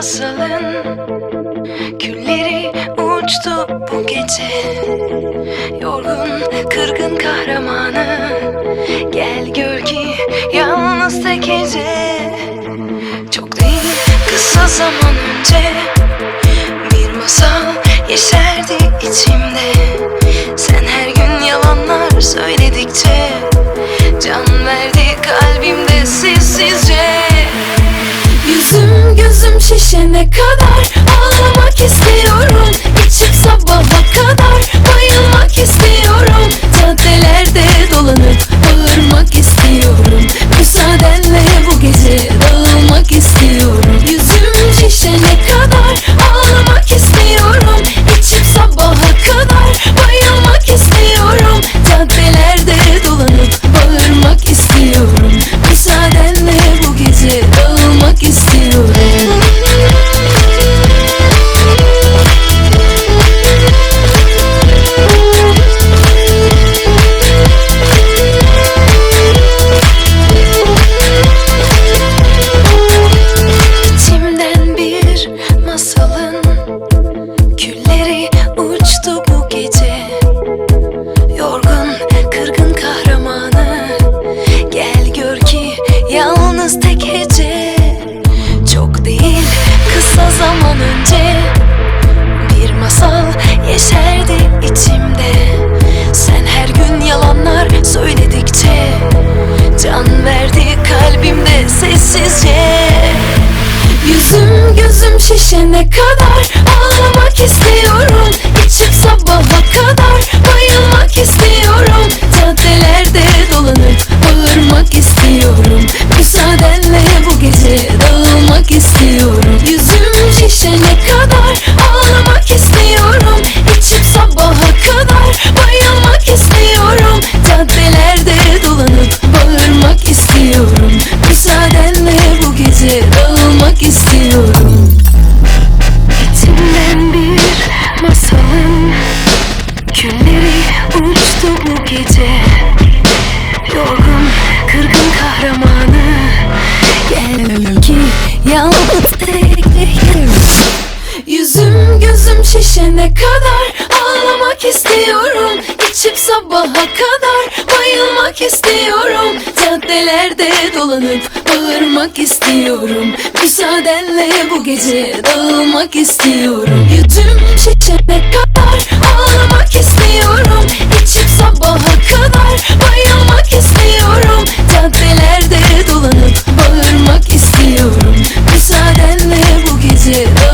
masalın Külleri uçtu bu gece. Yorgun kırgın kahramanı Gel gör ki yalnız tek gece. Çok değil kısa zaman önce Bir masal yeşerdi içimde. Sen her gün yalanlar söyledikçe gözüm şişene kadar Ağlamak istiyorum. İçip sabaha kadar şişene kadar Ağlamak istiyorum uçtu bu gece. Yorgun kırgın kahramanı. Gel ki yalnız tekleyim Yüzüm gözüm şişene kadar Ağlamak istiyorum. İçip sabaha kadar Bayılmak istiyorum. Caddelerde dolanıp Bağırmak istiyorum. Müsaadenle bu gece Dağılmak istiyorum. Yüzüm şişene kadar to